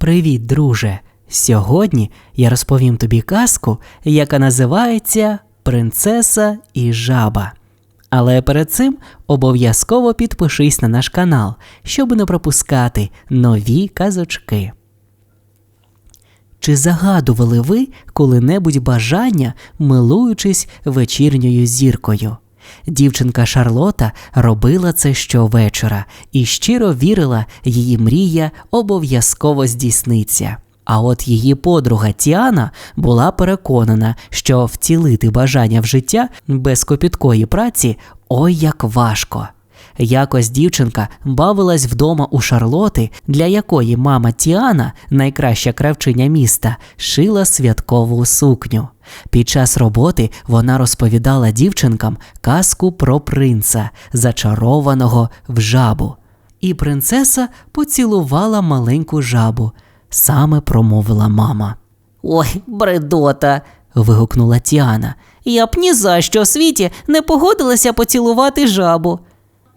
Привіт, друже! Сьогодні я розповім тобі казку, яка називається Принцеса і жаба. Але перед цим обов'язково підпишись на наш канал, щоб не пропускати нові казочки. Чи загадували ви коли-небудь бажання, милуючись вечірньою зіркою? Дівчинка Шарлота робила це щовечора і щиро вірила, її мрія обов'язково здійсниться. А от її подруга Тіана була переконана, що втілити бажання в життя без копіткої праці ой як важко. Якось дівчинка бавилась вдома у Шарлоти, для якої мама Тіана, найкраща кравчиня міста, шила святкову сукню. Під час роботи вона розповідала дівчинкам казку про принца, зачарованого в жабу. І принцеса поцілувала маленьку жабу, саме промовила мама. Ой, бредота. Вигукнула Тіана. Я б ні за що в світі не погодилася поцілувати жабу.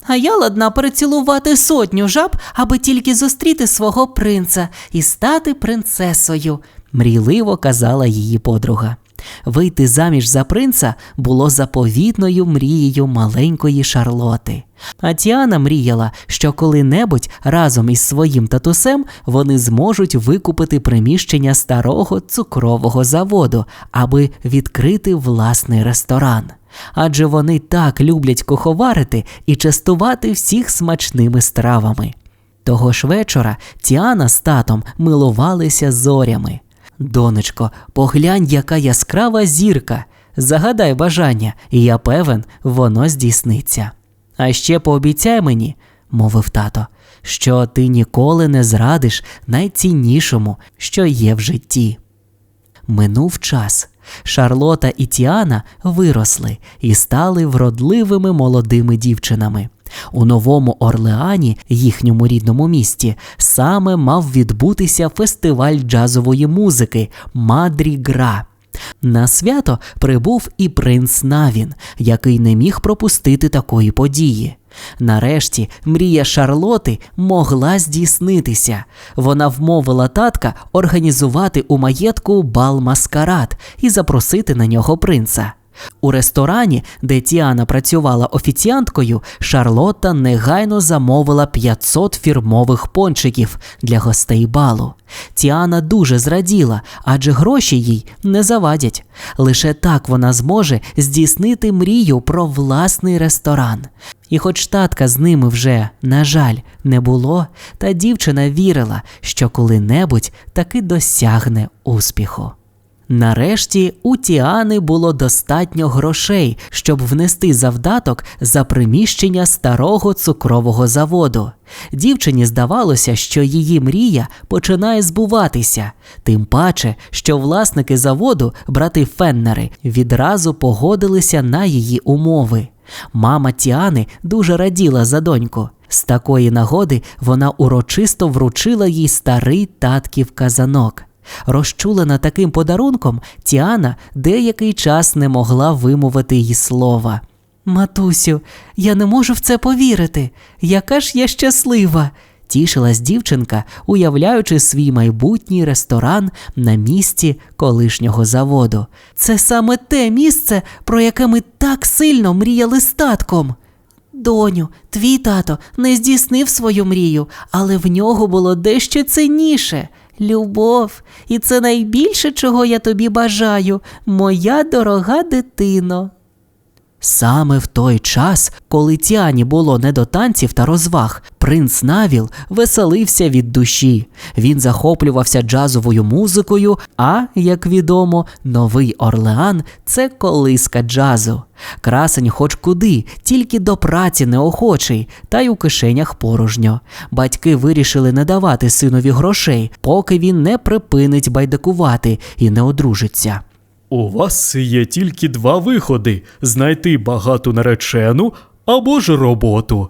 А я ладна перецілувати сотню жаб, аби тільки зустріти свого принца і стати принцесою. мрійливо казала її подруга. Вийти заміж за принца було заповітною мрією маленької Шарлоти. А Тіана мріяла, що коли-небудь разом із своїм татусем вони зможуть викупити приміщення старого цукрового заводу, аби відкрити власний ресторан. Адже вони так люблять куховарити і частувати всіх смачними стравами. Того ж вечора Тіана з татом милувалися зорями. Донечко, поглянь, яка яскрава зірка. Загадай бажання, і я певен, воно здійсниться. А ще пообіцяй мені, мовив тато, що ти ніколи не зрадиш найціннішому, що є в житті. Минув час. Шарлота і Тіана виросли і стали вродливими молодими дівчинами. У новому Орлеані, їхньому рідному місті, саме мав відбутися фестиваль джазової музики Мадрі Гра. На свято прибув і принц Навін, який не міг пропустити такої події. Нарешті мрія Шарлоти могла здійснитися. Вона вмовила татка організувати у маєтку бал маскарад і запросити на нього принца. У ресторані, де Тіана працювала офіціанткою, Шарлотта негайно замовила 500 фірмових пончиків для гостей балу. Тіана дуже зраділа, адже гроші їй не завадять. Лише так вона зможе здійснити мрію про власний ресторан. І хоч татка з ними вже, на жаль, не було, та дівчина вірила, що коли-небудь таки досягне успіху. Нарешті у Тіани було достатньо грошей, щоб внести завдаток за приміщення старого цукрового заводу. Дівчині здавалося, що її мрія починає збуватися, тим паче, що власники заводу, брати Феннери, відразу погодилися на її умови. Мама Тіани дуже раділа за доньку. З такої нагоди вона урочисто вручила їй старий татків казанок. Розчулена таким подарунком, Тіана деякий час не могла вимовити їй слова. Матусю, я не можу в це повірити. Яка ж я щаслива. Тішилась дівчинка, уявляючи свій майбутній ресторан на місці колишнього заводу. Це саме те місце, про яке ми так сильно мріяли з татком. Доню, твій тато не здійснив свою мрію, але в нього було дещо цінніше любов, і це найбільше, чого я тобі бажаю, моя дорога дитино. Саме в той час, коли Тіані було не до танців та розваг, принц Навіл веселився від душі. Він захоплювався джазовою музикою, а, як відомо, новий Орлеан це колиска джазу. Красень хоч куди, тільки до праці неохочий, та й у кишенях порожньо. Батьки вирішили не давати синові грошей, поки він не припинить байдакувати і не одружиться. У вас є тільки два виходи: знайти багату наречену або ж роботу.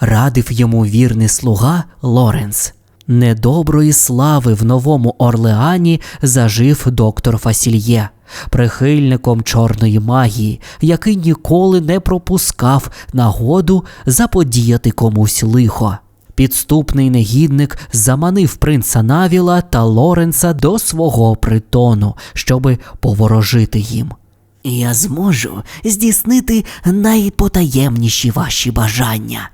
радив йому вірний слуга Лоренс. Недоброї слави в новому Орлеані зажив доктор Фасільє, прихильником чорної магії, який ніколи не пропускав нагоду заподіяти комусь лихо. Підступний негідник заманив принца Навіла та Лоренса до свого притону, щоби поворожити їм. Я зможу здійснити найпотаємніші ваші бажання.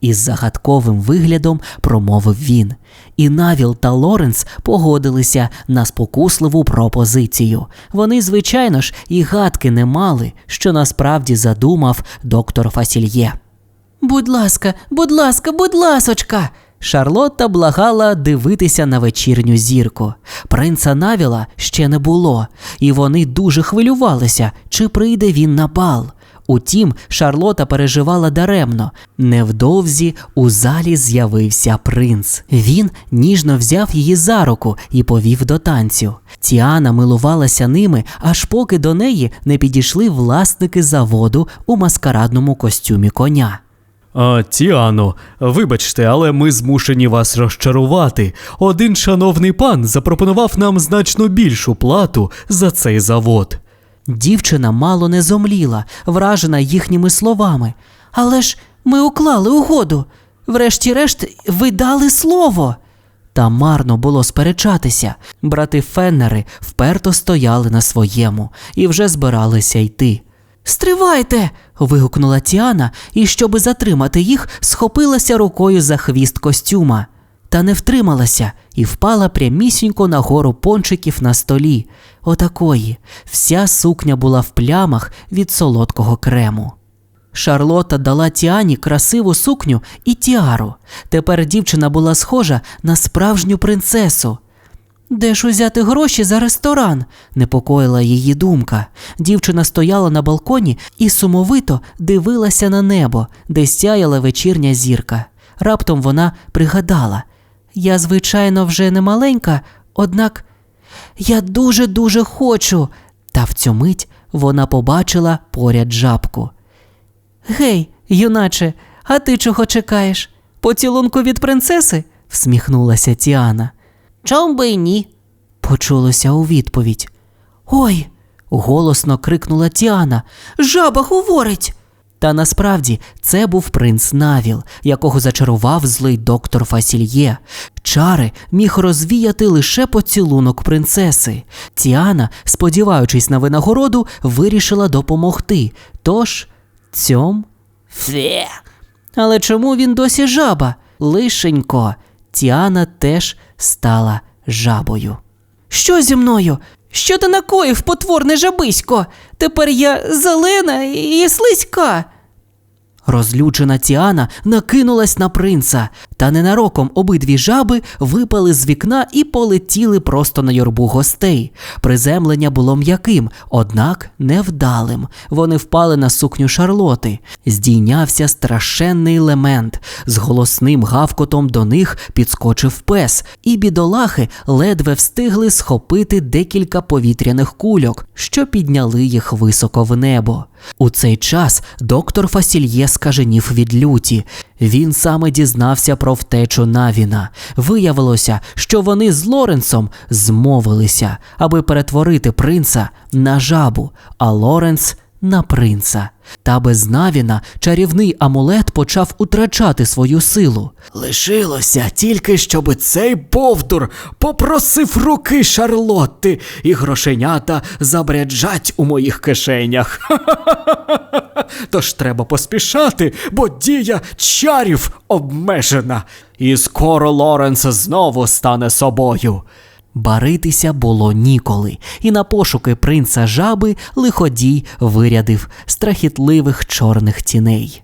Із загадковим виглядом промовив він, і Навіл та Лоренс погодилися на спокусливу пропозицію. Вони, звичайно ж, і гадки не мали, що насправді задумав доктор Фасільє. Будь ласка, будь ласка, будь ласочка. Шарлотта благала дивитися на вечірню зірку. Принца Навіла ще не було, і вони дуже хвилювалися, чи прийде він на бал. Утім, Шарлота переживала даремно. Невдовзі у залі з'явився принц. Він ніжно взяв її за руку і повів до танцю. Тіана милувалася ними, аж поки до неї не підійшли власники заводу у маскарадному костюмі коня. Тіано, вибачте, але ми змушені вас розчарувати. Один шановний пан запропонував нам значно більшу плату за цей завод. Дівчина мало не зомліла, вражена їхніми словами. Але ж ми уклали угоду. Врешті-решт, ви дали слово. Та марно було сперечатися. Брати Феннери вперто стояли на своєму і вже збиралися йти. Стривайте. Вигукнула Тіана і, щоби затримати їх, схопилася рукою за хвіст костюма. Та не втрималася і впала прямісінько на гору пончиків на столі. Отакої. Вся сукня була в плямах від солодкого крему. Шарлота дала Тіані красиву сукню і тіару. Тепер дівчина була схожа на справжню принцесу. Де ж узяти гроші за ресторан? непокоїла її думка. Дівчина стояла на балконі і сумовито дивилася на небо, де сяяла вечірня зірка. Раптом вона пригадала: Я, звичайно, вже не маленька, однак я дуже-дуже хочу. Та в цю мить вона побачила поряд жабку. Гей, юначе, а ти чого чекаєш? Поцілунку від принцеси? всміхнулася Тіана. Чом би й ні? Почулося у відповідь. Ой, Голосно крикнула Тіана. жаба говорить. Та насправді це був принц Навіл, якого зачарував злий доктор Фасільє. Чари міг розвіяти лише поцілунок принцеси. Тіана, сподіваючись на винагороду, вирішила допомогти. Тож цьом. Фе. Але чому він досі жаба? Лишенько. Тіана теж стала жабою. Що зі мною? Що ти накоїв, потворне жабисько? Тепер я зелена і слизька. Розлючена Тіана накинулась на принца, та ненароком обидві жаби випали з вікна і полетіли просто на юрбу гостей. Приземлення було м'яким, однак невдалим. Вони впали на сукню Шарлоти. Здійнявся страшенний елемент. З голосним гавкотом до них підскочив пес, і бідолахи ледве встигли схопити декілька повітряних кульок, що підняли їх високо в небо. У цей час доктор Фасільє скаженів від люті. Він саме дізнався про втечу Навіна. Виявилося, що вони з Лоренсом змовилися, аби перетворити принца на жабу, а Лоренс на принца. Та без Навіна чарівний амулет почав утрачати свою силу. Лишилося тільки, щоб цей бовдур попросив руки Шарлотти, і грошенята забряджать у моїх кишенях. Тож треба поспішати, бо дія чарів обмежена, і скоро Лоренс знову стане собою. Баритися було ніколи, і на пошуки принца жаби лиходій вирядив страхітливих чорних тіней.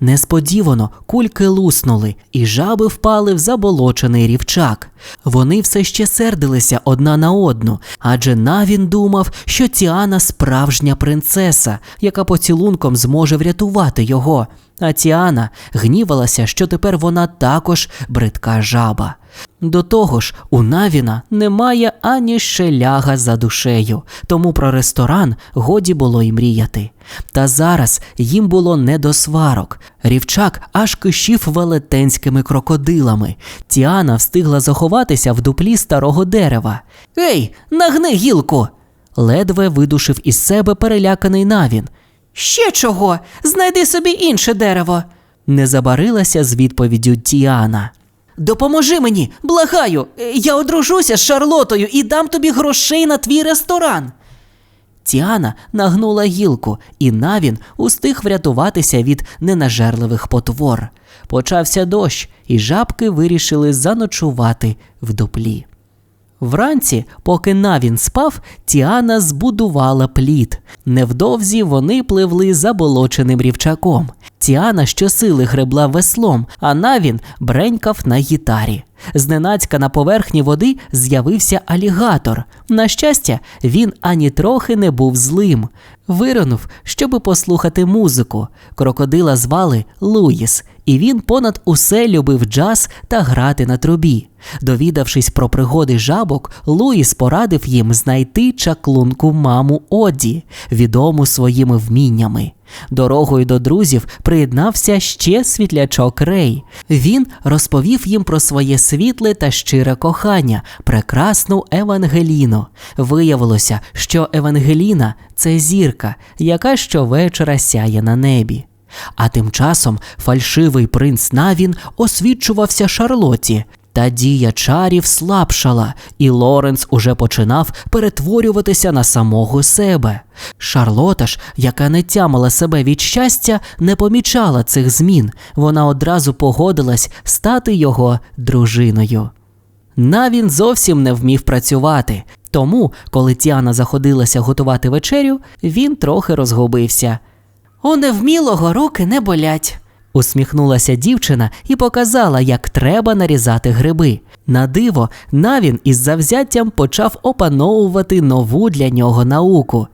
Несподівано кульки луснули, і жаби впали в заболочений рівчак. Вони все ще сердилися одна на одну, адже Навін думав, що Тіана справжня принцеса, яка поцілунком зможе врятувати його. А Тіана гнівалася, що тепер вона також бридка жаба. До того ж, у Навіна немає ані шеляга за душею, тому про ресторан годі було й мріяти. Та зараз їм було не до сварок. Рівчак аж кишів велетенськими крокодилами. Тіана встигла заховатися в дуплі старого дерева. Ей, нагни гілку! ледве видушив із себе переляканий Навін. Ще чого? Знайди собі інше дерево. Не забарилася з відповіддю Тіана. Допоможи мені, благаю. Я одружуся з Шарлотою і дам тобі грошей на твій ресторан. Тіана нагнула гілку, і Навін устиг врятуватися від ненажерливих потвор. Почався дощ, і жабки вирішили заночувати в дуплі. Вранці, поки Навін спав, Тіана збудувала плід. Невдовзі вони пливли заболоченим рівчаком. Тіана щосили гребла веслом, а Навін бренькав на гітарі. Зненацька на поверхні води з'явився алігатор. На щастя, він ані трохи не був злим. Виринув, щоби послухати музику. Крокодила звали Луїс, і він понад усе любив джаз та грати на трубі. Довідавшись про пригоди жабок, Луїс порадив їм знайти чаклунку маму Оді, відому своїми вміннями. Дорогою до друзів приєднався ще світлячок Рей. Він розповів їм про своє світле та щире кохання, прекрасну Евангеліну. Виявилося, що Евангеліна це зірка, яка щовечора сяє на небі. А тим часом фальшивий принц Навін освічувався Шарлоті. Та дія чарів слабшала, і Лоренс уже починав перетворюватися на самого себе. Шарлота ж, яка не тямила себе від щастя, не помічала цих змін. Вона одразу погодилась стати його дружиною. Навін зовсім не вмів працювати, тому, коли Тіана заходилася готувати вечерю, він трохи розгубився. У невмілого руки не болять. Усміхнулася дівчина і показала, як треба нарізати гриби. На диво, Навін із завзяттям почав опановувати нову для нього науку.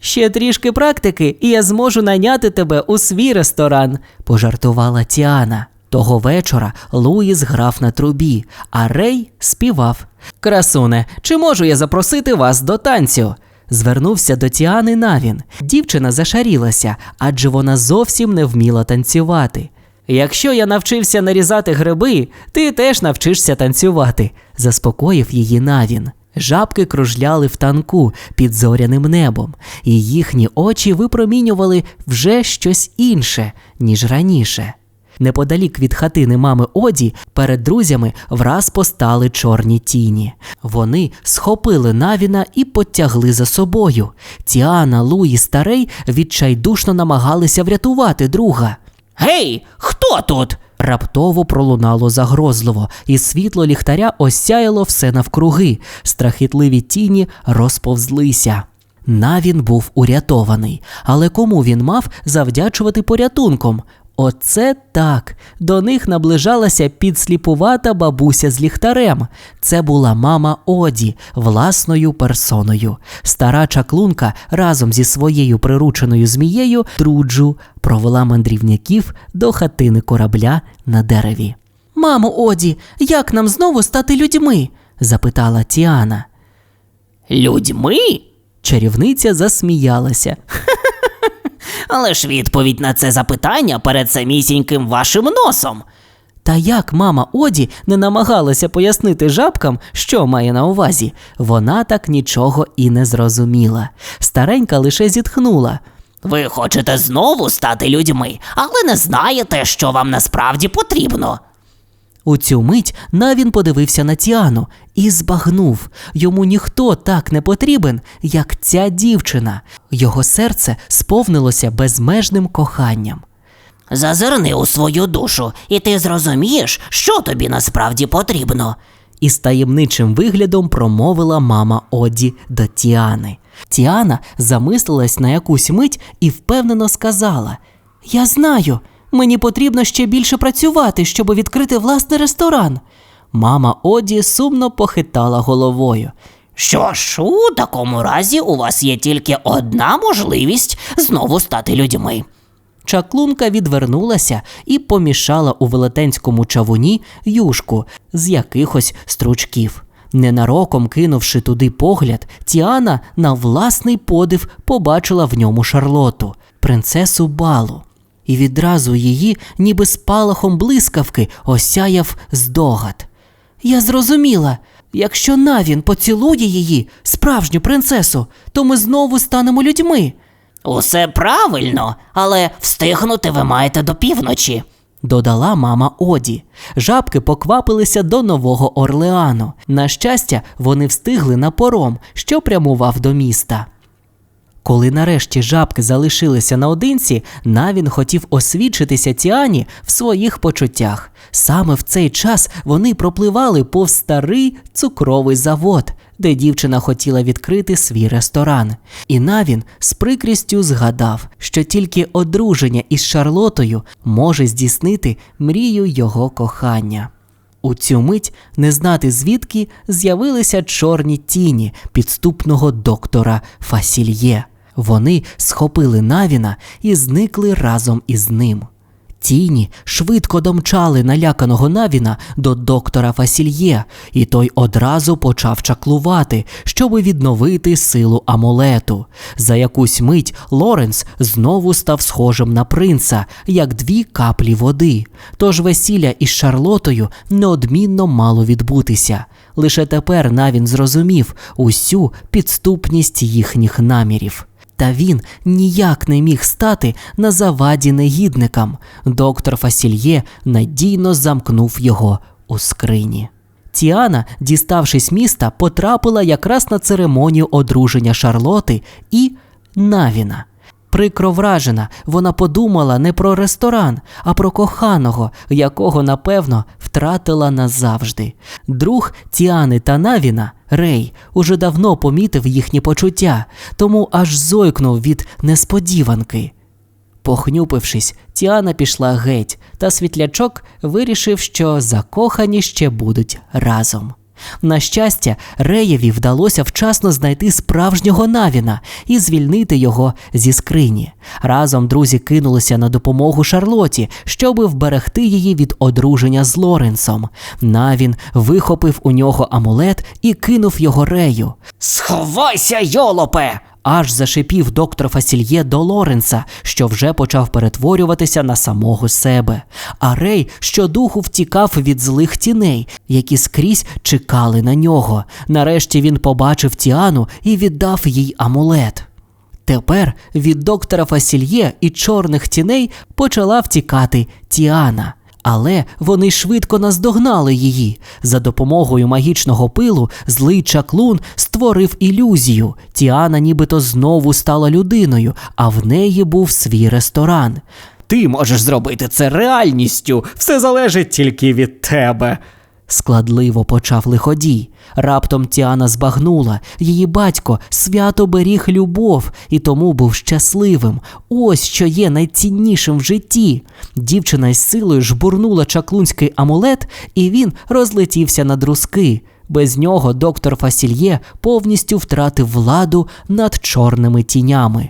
Ще трішки практики, і я зможу найняти тебе у свій ресторан, пожартувала Тіана. Того вечора Луїс грав на трубі, а Рей співав. Красуне, чи можу я запросити вас до танцю? Звернувся до Тіани Навін. Дівчина зашарілася, адже вона зовсім не вміла танцювати. Якщо я навчився нарізати гриби, ти теж навчишся танцювати, заспокоїв її Навін. Жабки кружляли в танку під зоряним небом, і їхні очі випромінювали вже щось інше, ніж раніше. Неподалік від хатини мами Оді перед друзями враз постали чорні тіні. Вони схопили Навіна і потягли за собою. Тіана, Луї та Рей відчайдушно намагалися врятувати друга. Гей, хто тут? Раптово пролунало загрозливо, і світло ліхтаря осяяло все навкруги. Страхітливі тіні розповзлися. Навін був урятований, але кому він мав завдячувати порятунком? Оце так. До них наближалася підсліпувата бабуся з ліхтарем. Це була мама Оді власною персоною. Стара чаклунка разом зі своєю прирученою змією Труджу провела мандрівників до хатини корабля на дереві. Мамо Оді, як нам знову стати людьми? запитала Тіана. Людьми? Чарівниця засміялася. Але ж відповідь на це запитання перед самісіньким вашим носом. Та як мама Оді не намагалася пояснити жабкам, що має на увазі, вона так нічого і не зрозуміла. Старенька лише зітхнула. Ви хочете знову стати людьми, але не знаєте, що вам насправді потрібно. У цю мить Навін подивився на Тіану і збагнув. Йому ніхто так не потрібен, як ця дівчина. Його серце сповнилося безмежним коханням. Зазирни у свою душу, і ти зрозумієш, що тобі насправді потрібно. Із таємничим виглядом промовила мама Оді до Тіани. Тіана замислилась на якусь мить і впевнено сказала: Я знаю, мені потрібно ще більше працювати, щоб відкрити власний ресторан. Мама Оді сумно похитала головою. Що ж, у такому разі у вас є тільки одна можливість знову стати людьми. Чаклунка відвернулася і помішала у велетенському чавуні юшку з якихось стручків. Ненароком кинувши туди погляд, Тіана на власний подив побачила в ньому Шарлоту, принцесу балу. І відразу її, ніби спалахом блискавки, осяяв здогад. Я зрозуміла, якщо Навін поцілує її, справжню принцесу, то ми знову станемо людьми. Усе правильно, але встигнути ви маєте до півночі. Додала мама Оді. Жабки поквапилися до Нового Орлеану. На щастя, вони встигли на пором, що прямував до міста. Коли нарешті жабки залишилися наодинці, Навін хотів освідчитися Тіані в своїх почуттях. Саме в цей час вони пропливали повз старий цукровий завод, де дівчина хотіла відкрити свій ресторан. І Навін з прикрістю згадав, що тільки одруження із Шарлотою може здійснити мрію його кохання. У цю мить не знати звідки з'явилися чорні тіні підступного доктора Фасільє. Вони схопили Навіна і зникли разом із ним. Тіні швидко домчали наляканого Навіна до доктора Фасільє, і той одразу почав чаклувати, щоби відновити силу амулету. За якусь мить Лоренс знову став схожим на принца, як дві каплі води. Тож весілля із Шарлотою неодмінно мало відбутися. Лише тепер Навін зрозумів усю підступність їхніх намірів. Та він ніяк не міг стати на заваді негідникам. Доктор Фасільє надійно замкнув його у скрині. Тіана, діставшись міста, потрапила якраз на церемонію одруження Шарлоти і Навіна. Прикро вражена, вона подумала не про ресторан, а про коханого, якого, напевно, втратила назавжди. Друг Тіани та Навіна, Рей, уже давно помітив їхні почуття, тому аж зойкнув від несподіванки. Похнюпившись, Тіана пішла геть, та світлячок вирішив, що закохані ще будуть разом. На щастя, Реєві вдалося вчасно знайти справжнього Навіна і звільнити його зі скрині. Разом друзі кинулися на допомогу Шарлоті, щоби вберегти її від одруження з Лоренсом. Навін вихопив у нього амулет і кинув його Рею. Сховайся, йолопе! Аж зашипів доктор Фасільє до Лоренса, що вже почав перетворюватися на самого себе. А Рей щодуху втікав від злих тіней, які скрізь чекали на нього. Нарешті він побачив Тіану і віддав їй амулет. Тепер від доктора Фасільє і чорних тіней почала втікати Тіана. Але вони швидко наздогнали її. За допомогою магічного пилу злий чаклун створив ілюзію. Тіана нібито знову стала людиною, а в неї був свій ресторан. Ти можеш зробити це реальністю, все залежить тільки від тебе. Складливо почав лиходій. Раптом Тіана збагнула. Її батько свято беріг любов і тому був щасливим. Ось що є найціннішим в житті. Дівчина із силою жбурнула чаклунський амулет, і він розлетівся на друзки. Без нього доктор Фасільє повністю втратив владу над чорними тінями.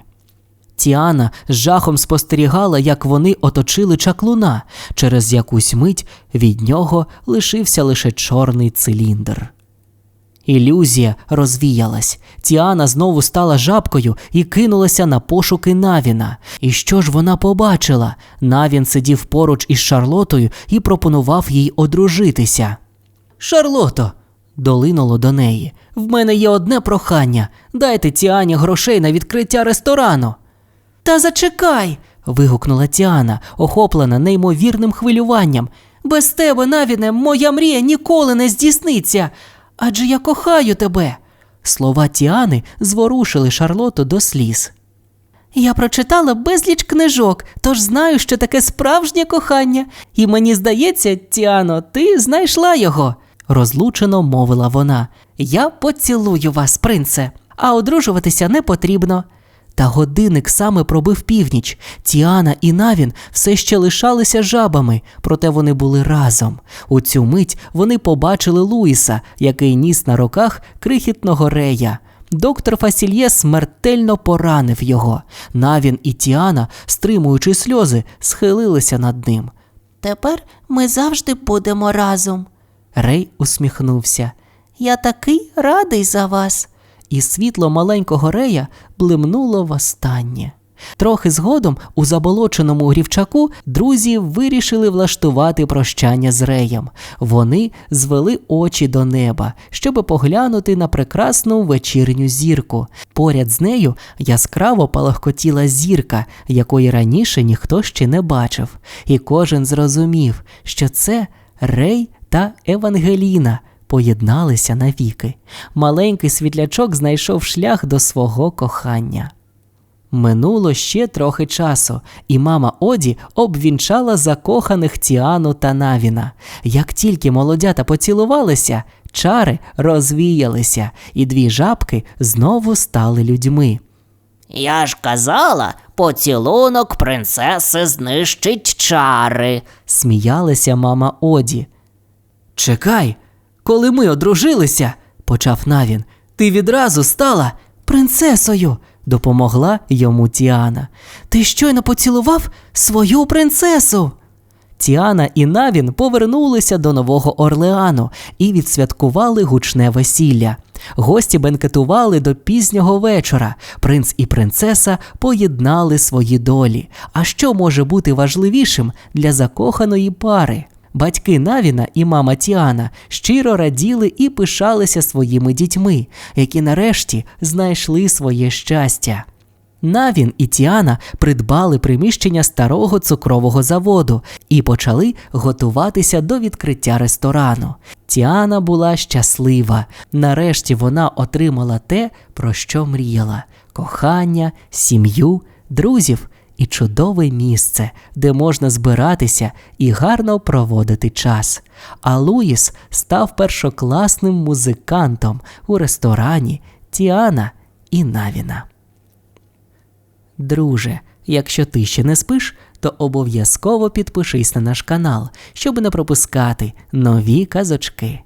Тіана з жахом спостерігала, як вони оточили чаклуна. Через якусь мить від нього лишився лише чорний циліндр. Ілюзія розвіялась. Тіана знову стала жабкою і кинулася на пошуки Навіна. І що ж вона побачила? Навін сидів поруч із Шарлотою і пропонував їй одружитися. Шарлото, долинуло до неї. В мене є одне прохання. Дайте Тіані грошей на відкриття ресторану. Та зачекай. вигукнула Тіана, охоплена неймовірним хвилюванням. Без тебе, Навіне, моя мрія ніколи не здійсниться. Адже я кохаю тебе. Слова Тіани зворушили Шарлоту до сліз. Я прочитала безліч книжок, тож знаю, що таке справжнє кохання. І мені здається, Тіано, ти знайшла його, розлучено мовила вона. Я поцілую вас, принце, а одружуватися не потрібно. Та годинник саме пробив північ. Тіана і Навін все ще лишалися жабами, проте вони були разом. У цю мить вони побачили Луїса, який ніс на руках крихітного рея. Доктор Фасільє смертельно поранив його. Навін і Тіана, стримуючи сльози, схилилися над ним. Тепер ми завжди будемо разом. Рей усміхнувся. Я такий радий за вас і світло маленького рея блимнуло востаннє. Трохи згодом у заболоченому грівчаку друзі вирішили влаштувати прощання з Реєм. Вони звели очі до неба, щоби поглянути на прекрасну вечірню зірку. Поряд з нею яскраво палахкотіла зірка, якої раніше ніхто ще не бачив. І кожен зрозумів, що це Рей та Евангеліна поєдналися навіки. Маленький світлячок знайшов шлях до свого кохання. Минуло ще трохи часу, і мама Оді обвінчала закоханих Тіану та Навіна. Як тільки молодята поцілувалися, чари розвіялися, і дві жабки знову стали людьми. Я ж казала, поцілунок принцеси знищить чари. Сміялася мама Оді. Чекай, коли ми одружилися, почав Навін, ти відразу стала принцесою, допомогла йому Тіана. Ти щойно поцілував свою принцесу. Тіана і Навін повернулися до Нового Орлеану і відсвяткували гучне весілля. Гості бенкетували до пізнього вечора. Принц і принцеса поєднали свої долі. А що може бути важливішим для закоханої пари? Батьки Навіна і мама Тіана щиро раділи і пишалися своїми дітьми, які нарешті знайшли своє щастя. Навін і Тіана придбали приміщення старого цукрового заводу і почали готуватися до відкриття ресторану. Тіана була щаслива. Нарешті вона отримала те, про що мріяла: кохання, сім'ю, друзів і чудове місце, де можна збиратися і гарно проводити час. А Луїс став першокласним музикантом у ресторані Тіана і Навіна. Друже, якщо ти ще не спиш, то обов'язково підпишись на наш канал, щоб не пропускати нові казочки.